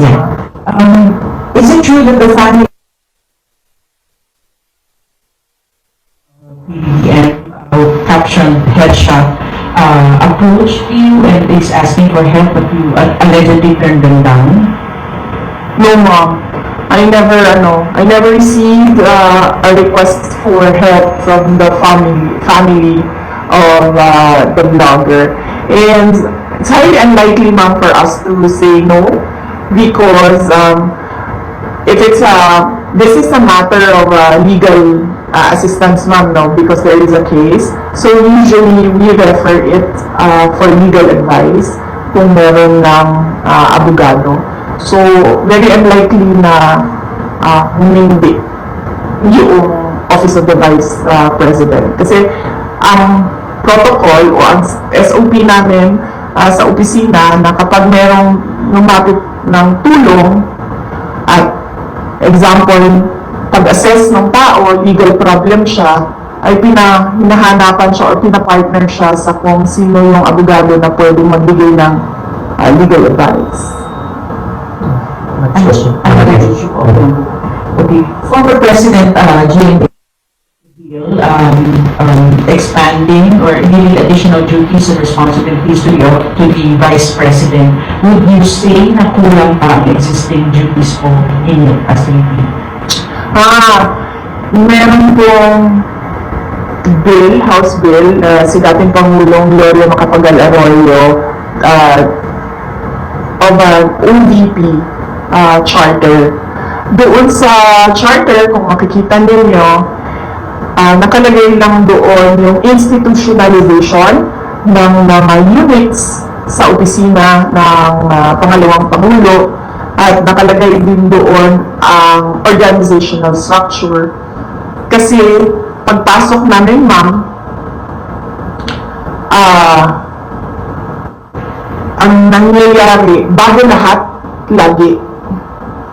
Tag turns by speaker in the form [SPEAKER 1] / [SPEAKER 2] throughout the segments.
[SPEAKER 1] Yeah. Um, is it true that the family and uh, captioned headshot uh, approached you and is asking for help, but you allegedly turned them down?
[SPEAKER 2] No, ma'am. I never, ano, I never received uh, a request for help from the family, family of uh, the blogger. And it's highly unlikely, ma'am, for us to say no because um, if it's a, this is a matter of uh, legal uh, assistance, ma'am, no, because there is a case. So usually we refer it uh, for legal advice kung meron ng uh, abogado. So very unlikely na uh, humindi yung Office of the Vice uh, President. Kasi ang protocol o ang SOP namin uh, sa opisina na kapag merong lumapit ng tulong at example, pag-assess ng tao, legal problem siya, ay pina, hinahanapan siya or pinapartner siya sa kung sino yung abogado na pwedeng magbigay ng uh, legal advice.
[SPEAKER 1] Ano? Ano na issue? Okay. Former President uh, Jane Bill, um, um, expanding or giving additional duties and responsibilities to the, to the Vice President, would you say na kulang pa ang existing duties po in as VP?
[SPEAKER 2] Ah, meron pong bill, House Bill, uh, si dating Pangulong Gloria Macapagal Arroyo uh, of an OVP uh, charter. Doon sa charter, kung makikita ninyo, uh, nakalagay lang doon yung institutionalization ng mga units sa opisina ng uh, pangalawang Pangulo at nakalagay din doon ang organizational structure. Kasi pagpasok namin, ma'am, ah ang nangyayari, bago lahat, lagi,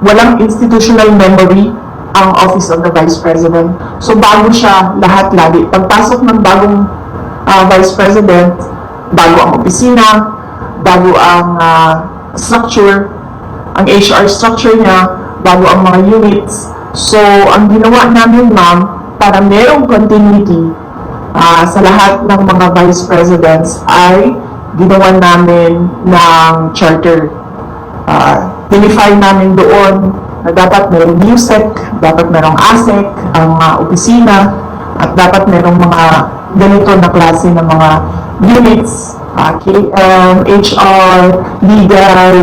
[SPEAKER 2] walang institutional memory ang Office of the Vice President. So bago siya lahat lagi. Pagpasok ng bagong ah, Vice President, bago ang opisina, bago ang ah, structure, ang HR structure niya, bago ang mga units. So, ang ginawa namin, ma'am, para merong continuity ah, sa lahat ng mga vice presidents ay ginawa namin ng charter. Uh, Unify namin doon na dapat merong USEC, dapat merong ASEC, ang mga opisina, at dapat merong mga ganito na klase ng mga units, uh, KM, HR, legal,